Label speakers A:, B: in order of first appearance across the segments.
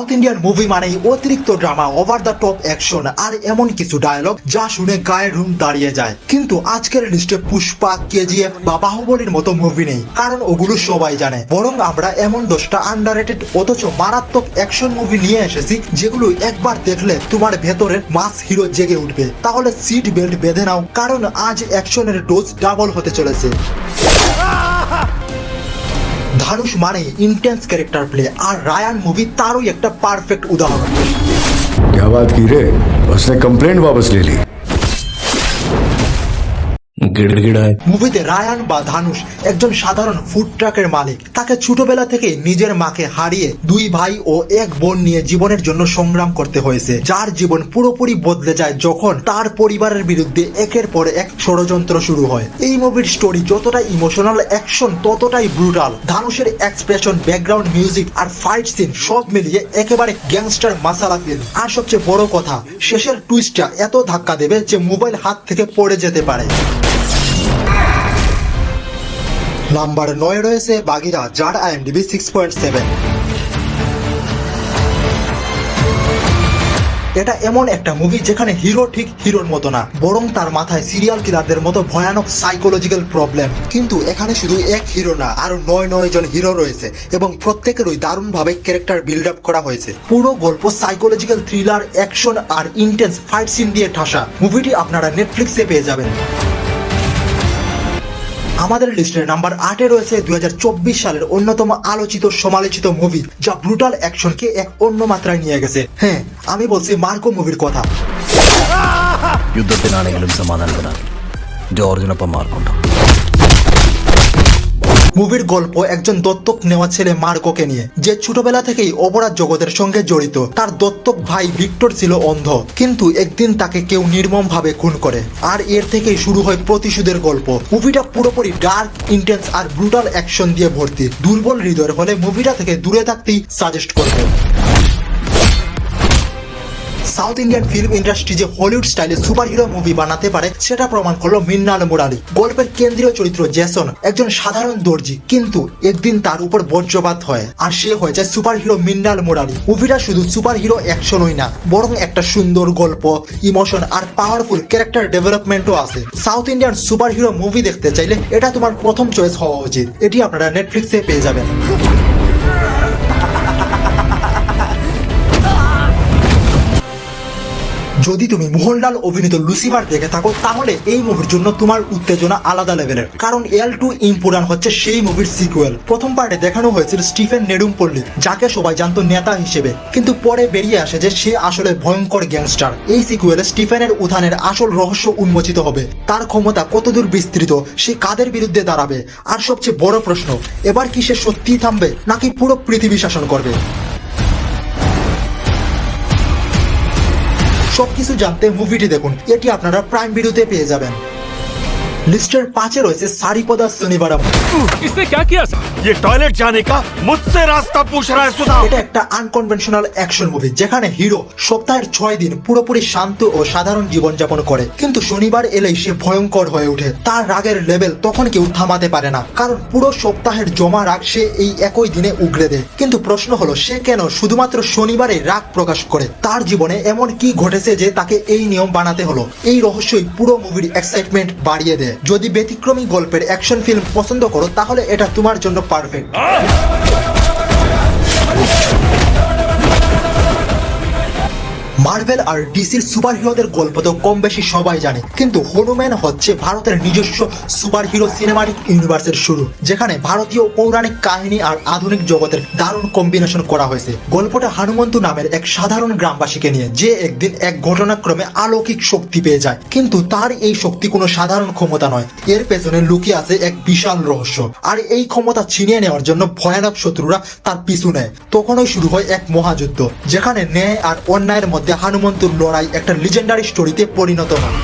A: South Indian movie মানেই অতিরিক্ত drama over the top action আর এমন কিছু ডায়লগ যা শুনে গায়ের রুম দাঁড়িয়ে যায়। কিন্তু আজকের লিস্টে পুষ্পা কেজিএফ বা বাহুবলীর মতো মুভি নেই, কারণ ওগুলো সবাই জানে। বরং আমরা এমন দশটা আন্ডাররেটেড অথচ মারাত্মক অ্যাকশন মুভি নিয়ে এসেছি, যেগুলো একবার দেখলে তোমার ভেতরের মাস হিরো জেগে উঠবে। তাহলে সিট বেল্ট বেঁধে নাও, কারণ আজ অ্যাকশনের ডোজ ডাবল হতে চলেছে। ধানুষ মানে ইন্টেন্স ক্যারেক্টার প্লে আর রায়ান মুভি তারই একটা পারফেক্ট উদাহরণ
B: क्या बात की रे उसने कंप्लेंट वापस ले ली
A: মুভিতে রায়ান বা ধানুষ একজন সাধারণ ফুড ট্রাকের মালিক। তাকে ছোটবেলা থেকে নিজের মাকে হারিয়ে দুই ভাই ও এক বোন নিয়ে জীবনের জন্য সংগ্রাম করতে হয়েছে। যার জীবন পুরোপুরি বদলে যায় যখন তার পরিবারের বিরুদ্ধে একের পর এক ষড়যন্ত্র শুরু হয়। এই মুভির স্টোরি ইমোশনাল অ্যাকশন ততটাই ব্রুটাল ধানুষের এক্সপ্রেশন ব্যাকগ্রাউন্ড মিউজিক আর ফাইট সিন সব মিলিয়ে একেবারে গ্যাংস্টার মাসালা ফিল্ম আর সবচেয়ে বড় কথা, শেষের টুইস্টটা এত ধাক্কা দেবে যে মোবাইল হাত থেকে পড়ে যেতে পারে। নাম্বার নয় রয়েছে বাগিরা, যার আইএমডিবি সিক্স পয়েন্ট সেভেন এটা এমন একটা মুভি যেখানে হিরো ঠিক হিরোর মতো না, বরং তার মাথায় সিরিয়াল কিলারদের মতো ভয়ানক সাইকোলজিক্যাল প্রবলেম কিন্তু এখানে শুধু এক হিরো না আরও নয় নয় জন হিরো রয়েছে, এবং প্রত্যেকেরই দারুণভাবে ক্যারেক্টার বিল্ড আপ করা হয়েছে। পুরো গল্প সাইকোলজিক্যাল থ্রিলার অ্যাকশন আর ইন্টেন্স ফাইট সিন দিয়ে ঠাসা। মুভিটি আপনারা নেটফ্লিক্সে পেয়ে যাবেন। আমাদের লিস্টের নাম্বার আটে রয়েছে দুই সালের অন্যতম আলোচিত সমালোচিত মুভি যা ব্রুটাল অ্যাকশনকে এক অন্য মাত্রায় নিয়ে গেছে হ্যাঁ আমি বলছি মার্কো মুভির কথা
C: യുദ്ധത്തിനാണെങ്കിലും സമാധാനത്തിനാണ് ജോർജിനൊപ്പം മാർക്കുണ്ടോ
A: মুভির গল্প একজন দত্তক নেওয়া ছেলে মার্কোকে নিয়ে, যে ছোটবেলা থেকেই অপরাধ জগতের সঙ্গে জড়িত। তার দত্তক ভাই ভিক্টর ছিল অন্ধ, কিন্তু একদিন তাকে কেউ নির্মম ভাবে খুন করে। আর এর থেকেই শুরু হয় প্রতিশোধের গল্প। মুভিটা পুরোপুরি ডার্ক, ইন্টেন্স আর ব্রুটাল অ্যাকশন দিয়ে ভর্তি। দুর্বল হৃদয়ের হলে মুভিটা থেকে দূরে থাকতেই সাজেস্ট করবে। সাউথ ইন্ডিয়ান ফিল্ম ইন্ডাস্ট্রি যে হলিউড স্টাইলে সুপার হিরো মুভি বানাতে পারে, সেটা প্রমাণ করল মিন্নাল মুরালি গল্পের কেন্দ্রীয় চরিত্র জেসন, একজন সাধারণ দর্জি, কিন্তু একদিন তার উপর বজ্রপাত হয় আর সে হয়ে যায় সুপার হিরো মিন্নাল মুরালি মুভিটা শুধু সুপার হিরো অ্যাকশনই না, বরং একটা সুন্দর গল্প, ইমোশন আর পাওয়ারফুল ক্যারেক্টার ডেভেলপমেন্টও আছে। South Indian super hero movie দেখতে চাইলে এটা তোমার প্রথম চয়েস হওয়া উচিত। এটি আপনারা নেটফ্লিক্সে পেয়ে যাবেন। যদি তুমি মোহনলাল অভিনীত লুসিফার দেখে থাকো, তাহলে এই মুভির জন্য তোমার উত্তেজনা আলাদা লেভেলের কারণ এল টু ইম্পুরান হচ্ছে সেই মুভির সিকুয়েল প্রথম পার্টে দেখানো হয়েছিল স্টিফেন নেডুমপল্লী যাকে সবাই জানতো নেতা হিসেবে। কিন্তু পরে বেরিয়ে আসে যে সে আসলে ভয়ঙ্কর গ্যাংস্টার এই সিকুয়েলে স্টিফেনের উত্থানের আসল রহস্য উন্মোচিত হবে। তার ক্ষমতা কতদূর বিস্তৃত, সে কাদের বিরুদ্ধে দাঁড়াবে? আর সবচেয়ে বড় প্রশ্ন, এবার কি সে সত্যিই থামবে, নাকি পুরো পৃথিবী শাসন করবে? সবকিছু জানতে মুভিটি দেখুন। এটি আপনারা প্রাইম ভিডিওতে পেয়ে যাবেন। লিস্টের পাঁচে রয়েছে সারিপদা শনিবারাম
D: इसने क्या किया
E: ये टॉयलेट जाने का मुझसे रास्ता पूछ रहा है सुधा
A: এটা একটা আনকনভেনশনাল অ্যাকশন মুভি যেখানে হিরো সপ্তাহের ছয় দিন পুরোপুরি শান্ত ও সাধারণ জীবনযাপন করে কিন্তু শনিবার এলেই সে ভয়ঙ্কর হয়ে ওঠে তার রাগের লেভেল তখন কেউ থামাতে পারে না কারণ পুরো সপ্তাহের জমা রাগ সে এই একই দিনে উগড়ে দেয় কিন্তু প্রশ্ন হলো সে কেন শুধুমাত্র শনিবারে রাগ প্রকাশ করে তার জীবনে এমন কি ঘটেছে যে তাকে এই নিয়ম বানাতে হলো এই রহস্যই পুরো মুভির এক্সাইটমেন্ট বাড়িয়ে দেয় যদি ব্যতিক্রমী গল্পের অ্যাকশন ফিল্ম পছন্দ করো তাহলে এটা তোমার জন্য পারফেক্ট মার্ভেল আর ডিসির সুপার হিরোদের গল্প তো কম বেশি সবাই জানে। কিন্তু হনুম্যান হচ্ছে ভারতের নিজস্ব সুপার হিরো সিনেমাটিক ইউনিভার্সের শুরু, যেখানে ভারতীয় পৌরাণিক কাহিনী আর আধুনিক জগতের দারুণ কম্বিনেশন করা হয়েছে। গল্পটা হনুমন্তু নামের এক সাধারণ গ্রামবাসীকে নিয়ে, যে একদিন এক ঘটনাক্রমে অলৌকিক শক্তি পেয়ে যায়। কিন্তু তার এই শক্তি কোনো সাধারণ ক্ষমতা নয়, এর পেছনে লুকিয়ে আছে এক বিশাল রহস্য। আর এই ক্ষমতা ছিনিয়ে নেওয়ার জন্য ভয়ানক শত্রুরা তার পিছু নেয়। তখনই শুরু হয় এক মহাযুদ্ধ, যেখানে ন্যায় আর অন্যায়ের মধ্যে হানুমন্তুর লড়াই একটা লিজেন্ডারি স্টোরিতে পরিণত হয়।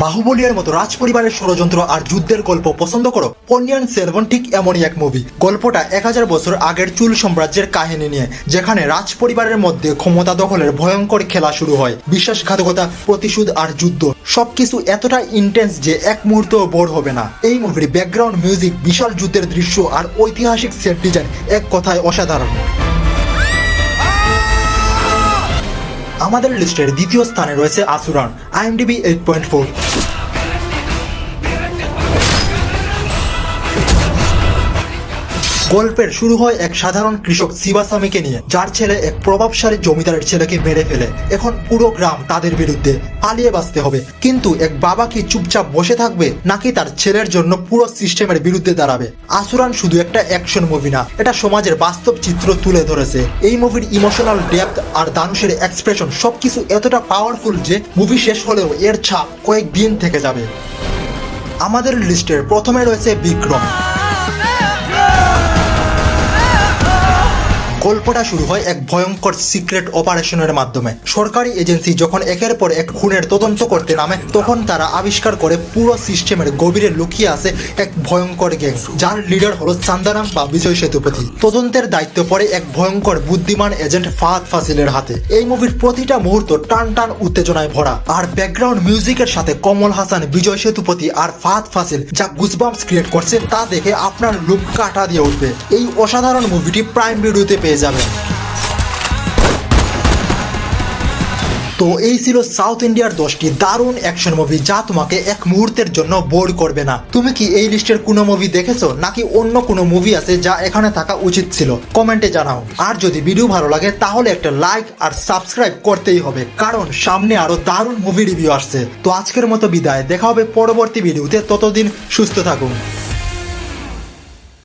A: বাহুবলিয়ার মতো রাজ পরিবারের ষড়যন্ত্র আর যুদ্ধের গল্প পছন্দ করো? পন্ডিয়ান সেলভন ঠিক এমনই এক মুভি গল্পটা এক হাজার বছর আগের চুল সাম্রাজ্যের কাহিনী নিয়ে, যেখানে রাজ পরিবারের মধ্যে ক্ষমতা দখলের ভয়ঙ্কর খেলা শুরু হয়, বিশ্বাসঘাতকতা, প্রতিশোধ আর যুদ্ধ। সবকিছু এতটা ইন্টেন্স যে এক মুহূর্তও বোর হবে না। এই মুভির ব্যাকগ্রাউন্ড মিউজিক বিশাল যুদ্ধের দৃশ্য আর ঐতিহাসিক সেট ডিজাইন এক কথায় অসাধারণ। আমাদের লিস্টের দ্বিতীয় স্থানে রয়েছে Asuran IMDb eight point four গল্পের শুরু হয় এক সাধারণ কৃষক শিবাসামিকে নিয়ে, যার ছেলে এক প্রভাবশালী জমিদারের ছেলেকে মেরে ফেলে। এখন পুরো গ্রাম তাদের বিরুদ্ধে পালিয়ে বাঁচতে হবে। কিন্তু এক বাবা কি চুপচাপ বসে থাকবে, নাকি তার ছেলের জন্য পুরো সিস্টেমের বিরুদ্ধে দাঁড়াবে? আসুরান শুধু একটা অ্যাকশন মুভি না, এটা সমাজের বাস্তব চিত্র তুলে ধরেছে। এই মুভির ইমোশনাল ডেপথ আর দানুষের এক্সপ্রেশন সবকিছু এতটা পাওয়ারফুল যে মুভি শেষ হলেও এর ছাপ কয়েক দিন থেকে যাবে। আমাদের লিস্টের প্রথমে রয়েছে বিক্রম। গল্পটা শুরু হয় এক ভয়ঙ্কর সিক্রেট অপারেশনের মাধ্যমে। সরকারি এজেন্সি যখন একের পর এক খুনের তদন্ত করতে নামে, তখন তারা আবিষ্কার করে পুরো সিস্টেমের গভীরে লুকিয়ে আছে এক ভয়ঙ্কর গ্যাং, যার লিডার হলো চান্দারাম বা বিজয় সেতুপতি। তদন্তের দায়িত্ব পড়ে এক ভয়ঙ্কর বুদ্ধিমান এজেন্ট ফাহাদ ফাসিলের হাতে। এই মুভির প্রতিটা মুহূর্ত টান টান উত্তেজনায় ভরা। আর ব্যাকগ্রাউন্ড মিউজিকের সাথে কমল হাসান, বিজয় সেতুপতি আর ফাহাদ ফাসিল যা গুজবাম্পস ক্রিয়েট করছে, তা দেখে আপনার লুক কাটা দিয়ে উঠবে। এই অসাধারণ মুভিটি প্রাইম ভিডিওতে পেয়ে যাবেন। তো এই ছিল সাউথ ইন্ডিয়ার দশটি দারুণ অ্যাকশন মুভি যা তোমাকে এক মুহূর্তের জন্য বোর করবে না। তুমি কি এই লিস্টের কোনো মুভি দেখেছ, নাকি অন্য কোনো মুভি আছে যা এখানে থাকা উচিত ছিল? কমেন্টে জানাও। আর যদি ভিডিও ভালো লাগে, তাহলে একটা লাইক আর সাবস্ক্রাইব করতেই হবে, কারণ সামনে আরও দারুণ মুভি রিভিউ আসছে। তো আজকের মতো বিদায়, দেখা হবে পরবর্তী ভিডিওতে ততদিন সুস্থ থাকুন।